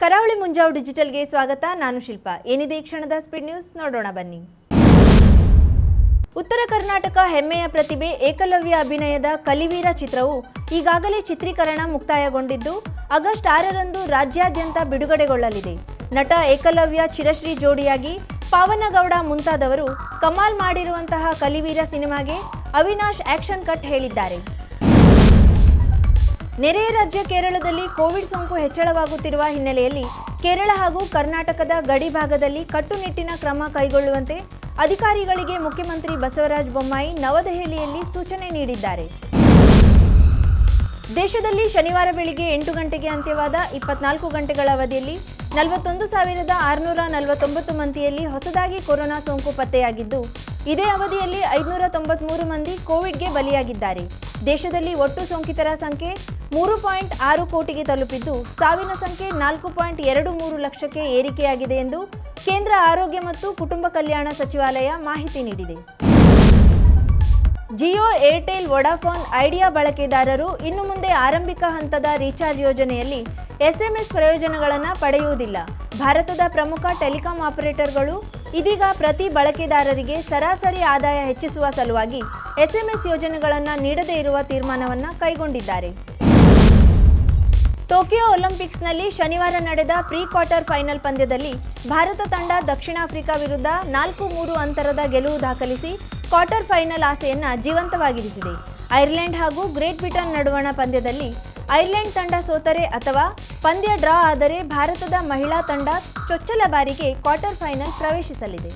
ಕರಾವಳಿ ಮುಂಜಾವು ಡಿಜಿಟಲ್ಗೆ ಸ್ವಾಗತ. ನಾನು ಶಿಲ್ಪ. ಏನಿದೆ ಈ ಕ್ಷಣದ ಸ್ಪೀಡ್ ನ್ಯೂಸ್ ನೋಡೋಣ ಬನ್ನಿ. ಉತ್ತರ ಕರ್ನಾಟಕ ಹೆಮ್ಮೆಯ ಪ್ರತಿಭೆ, ಏಕಲವ್ಯ ಅಭಿನಯದ ಕಲಿವೀರ ಚಿತ್ರವು ಈಗಾಗಲೇ ಚಿತ್ರೀಕರಣ ಮುಕ್ತಾಯಗೊಂಡಿದ್ದು, ಆಗಸ್ಟ್ ಆರರಂದು ರಾಜ್ಯಾದ್ಯಂತ ಬಿಡುಗಡೆಗೊಳ್ಳಲಿದೆ. ನಟ ಏಕಲವ್ಯ ಚಿರಶ್ರೀ ಜೋಡಿಯಾಗಿ ಪಾವನಗೌಡ ಮುಂತಾದವರು ಕಮಾಲ್ ಮಾಡಿರುವಂತಹ ಕಲಿವೀರ ಸಿನಿಮಾಗೆ ಅವಿನಾಶ್ ಆಕ್ಷನ್ ಕಟ್ ಹೇಳಿದ್ದಾರೆ. ನೆರೆಯ ರಾಜ್ಯ ಕೇರಳದಲ್ಲಿ ಕೋವಿಡ್ ಸೋಂಕು ಹೆಚ್ಚಳವಾಗುತ್ತಿರುವ ಹಿನ್ನೆಲೆಯಲ್ಲಿ ಕೇರಳ ಹಾಗೂ ಕರ್ನಾಟಕದ ಗಡಿ ಭಾಗದಲ್ಲಿ ಕಟ್ಟುನಿಟ್ಟಿನ ಕ್ರಮ ಕೈಗೊಳ್ಳುವಂತೆ ಅಧಿಕಾರಿಗಳಿಗೆ ಮುಖ್ಯಮಂತ್ರಿ ಬಸವರಾಜ ಬೊಮ್ಮಾಯಿ ನವದೆಹಲಿಯಲ್ಲಿ ಸೂಚನೆ ನೀಡಿದ್ದಾರೆ. ದೇಶದಲ್ಲಿ ಶನಿವಾರ ಬೆಳಿಗ್ಗೆ ಎಂಟು ಗಂಟೆಗೆ ಅಂತ್ಯವಾದ ಇಪ್ಪತ್ನಾಲ್ಕು ಗಂಟೆಗಳ ಅವಧಿಯಲ್ಲಿ ನಲವತ್ತೊಂದು ಸಾವಿರದ ಆರುನೂರ ನಲವತ್ತೊಂಬತ್ತು ಮಂದಿಯಲ್ಲಿ ಹೊಸದಾಗಿ ಕೊರೋನಾ ಸೋಂಕು ಪತ್ತೆಯಾಗಿದ್ದು, ಇದೇ ಅವಧಿಯಲ್ಲಿ ಐದುನೂರ ತೊಂಬತ್ಮೂರು ಮಂದಿ ಕೋವಿಡ್ಗೆ ಬಲಿಯಾಗಿದ್ದಾರೆ. ದೇಶದಲ್ಲಿ ಒಟ್ಟು ಸೋಂಕಿತರ ಸಂಖ್ಯೆ ಮೂರು ಪಾಯಿಂಟ್ ಆರು ಕೋಟಿಗೆ ತಲುಪಿದ್ದು ಸಾವಿನ ಸಂಖ್ಯೆ ನಾಲ್ಕು ಪಾಯಿಂಟ್ ಎರಡು ಮೂರು ಲಕ್ಷಕ್ಕೆ ಏರಿಕೆಯಾಗಿದೆ ಎಂದು ಕೇಂದ್ರ ಆರೋಗ್ಯ ಮತ್ತು ಕುಟುಂಬ ಕಲ್ಯಾಣ ಸಚಿವಾಲಯ ಮಾಹಿತಿ ನೀಡಿದೆ. ಜಿಯೋ ಏರ್ಟೆಲ್ ವೊಡಾಫೋನ್ ಐಡಿಯಾ ಬಳಕೆದಾರರು ಇನ್ನು ಮುಂದೆ ಆರಂಭಿಕ ಹಂತದ ರೀಚಾರ್ಜ್ ಯೋಜನೆಯಲ್ಲಿ ಎಸ್ಎಂಎಸ್ ಪ್ರಯೋಜನಗಳನ್ನು ಪಡೆಯುವುದಿಲ್ಲ. ಭಾರತದ ಪ್ರಮುಖ ಟೆಲಿಕಾಂ ಆಪರೇಟರ್ಗಳು ಇದೀಗ ಪ್ರತಿ ಬಳಕೆದಾರರಿಗೆ ಸರಾಸರಿ ಆದಾಯ ಹೆಚ್ಚಿಸುವ ಸಲುವಾಗಿ ಎಸ್ಎಂಎಸ್ ಯೋಜನೆಗಳನ್ನು ನೀಡದೇ ಇರುವ ತೀರ್ಮಾನವನ್ನು ಕೈಗೊಂಡಿದ್ದಾರೆ. ಟೋಕಿಯೋ ಒಲಿಂಪಿಕ್ಸ್ನಲ್ಲಿ ಶನಿವಾರ ನಡೆದ ಪ್ರೀ ಕ್ವಾರ್ಟರ್ ಫೈನಲ್ ಪಂದ್ಯದಲ್ಲಿ ಭಾರತ ತಂಡ ದಕ್ಷಿಣ ಆಫ್ರಿಕಾ ವಿರುದ್ಧ ನಾಲ್ಕು ಮೂರು ಅಂತರದ ಗೆಲುವು ದಾಖಲಿಸಿ ಕ್ವಾರ್ಟರ್ ಫೈನಲ್ ಆಸೆಯನ್ನು ಜೀವಂತವಾಗಿರಿಸಿದೆ. ಐರ್ಲೆಂಡ್ ಹಾಗೂ ಗ್ರೇಟ್ ಬ್ರಿಟನ್ ನಡುವಣ ಪಂದ್ಯದಲ್ಲಿ ಐರ್ಲೆಂಡ್ ತಂಡ ಸೋತರೆ ಅಥವಾ ಪಂದ್ಯ ಡ್ರಾ ಆದರೆ ಭಾರತದ ಮಹಿಳಾ ತಂಡ ಚೊಚ್ಚಲ ಬಾರಿಗೆ ಕ್ವಾರ್ಟರ್ ಫೈನಲ್ ಪ್ರವೇಶಿಸಲಿದೆ.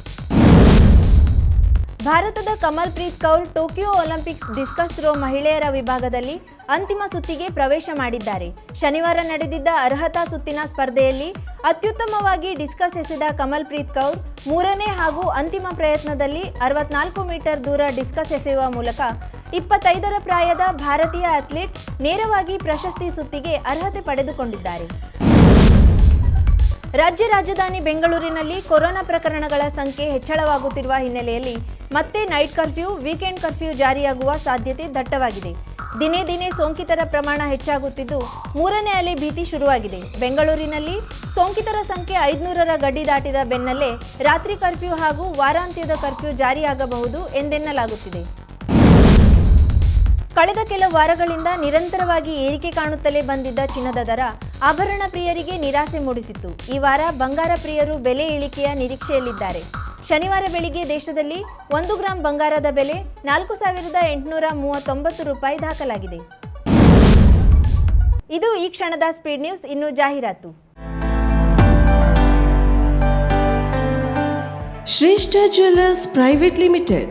ಭಾರತದ Kamal Preet Kaur Tokyo Olympics discus throw ಮಹಿಳೆಯರ ವಿಭಾಗದಲ್ಲಿ ಅಂತಿಮ ಸುತ್ತಿಗೆ ಪ್ರವೇಶ ಮಾಡಿದ್ದಾರೆ. ಶನಿವಾರ ನಡೆದಿದ್ದ ಅರ್ಹತಾ ಸುತ್ತಿನ ಸ್ಪರ್ಧೆಯಲ್ಲಿ ಅತ್ಯುತ್ತಮವಾಗಿ ಡಿಸ್ಕಸ್ ಎಸೆದ ಕಮಲ್ ಪ್ರೀತ್ ಕೌರ್ ಮೂರನೇ ಹಾಗೂ ಅಂತಿಮ ಪ್ರಯತ್ನದಲ್ಲಿ ಅರವತ್ನಾಲ್ಕು ಮೀಟರ್ ದೂರ ಡಿಸ್ಕಸ್ ಎಸೆಯುವ ಮೂಲಕ ಇಪ್ಪತ್ತೈದರ ಪ್ರಾಯದ ಭಾರತೀಯ ಅಥ್ಲೀಟ್ ನೇರವಾಗಿ ಪ್ರಶಸ್ತಿ ಸುತ್ತಿಗೆ ಅರ್ಹತೆ ಪಡೆದುಕೊಂಡಿದ್ದಾರೆ. ರಾಜ್ಯ ರಾಜಧಾನಿ ಬೆಂಗಳೂರಿನಲ್ಲಿ ಕೊರೋನಾ ಪ್ರಕರಣಗಳ ಸಂಖ್ಯೆ ಹೆಚ್ಚಳವಾಗುತ್ತಿರುವ ಹಿನ್ನೆಲೆಯಲ್ಲಿ ಮತ್ತೆ ನೈಟ್ ಕರ್ಫ್ಯೂ, ವೀಕೆಂಡ್ ಕರ್ಫ್ಯೂ ಜಾರಿಯಾಗುವ ಸಾಧ್ಯತೆ ದಟ್ಟವಾಗಿದೆ. ದಿನೇ ದಿನೇ ಸೋಂಕಿತರ ಪ್ರಮಾಣ ಹೆಚ್ಚಾಗುತ್ತಿದ್ದು, ಮೂರನೇ ಅಲೆ ಭೀತಿ ಶುರುವಾಗಿದೆ. ಬೆಂಗಳೂರಿನಲ್ಲಿ ಸೋಂಕಿತರ ಸಂಖ್ಯೆ ಐದುನೂರರ ಗಡಿ ದಾಟಿದ ಬೆನ್ನಲ್ಲೇ ರಾತ್ರಿ ಕರ್ಫ್ಯೂ ಹಾಗೂ ವಾರಾಂತ್ಯದ ಕರ್ಫ್ಯೂ ಜಾರಿಯಾಗಬಹುದು ಎಂದೆನ್ನಲಾಗುತ್ತಿದೆ. ಕಳೆದ ಕೆಲ ವಾರಗಳಿಂದ ನಿರಂತರವಾಗಿ ಏರಿಕೆ ಕಾಣುತ್ತಲೇ ಬಂದಿದ್ದ ಚಿನ್ನದ ದರ ಆಭರಣ ಪ್ರಿಯರಿಗೆ ನಿರಾಸೆ ಮೂಡಿಸಿತ್ತು. ಈ ವಾರ ಬಂಗಾರ ಪ್ರಿಯರು ಬೆಲೆ ಇಳಿಕೆಯ ನಿರೀಕ್ಷೆಯಲ್ಲಿದ್ದಾರೆ. ಶನಿವಾರ ಬೆಳಿಗ್ಗೆ ದೇಶದಲ್ಲಿ ಒಂದು ಗ್ರಾಂ ಬಂಗಾರದ ಬೆಲೆ ನಾಲ್ಕು ಸಾವಿರದ ಎಂಟುನೂರ ಮೂವತ್ತೊಂಬತ್ತು ರೂಪಾಯಿ ದಾಖಲಾಗಿದೆ. ಇದು ಈ ಕ್ಷಣದ ಸ್ಪೀಡ್ ನ್ಯೂಸ್ ಇನ್ನು ಜಾಹೀರಾತು. Shreshta jewellers private limited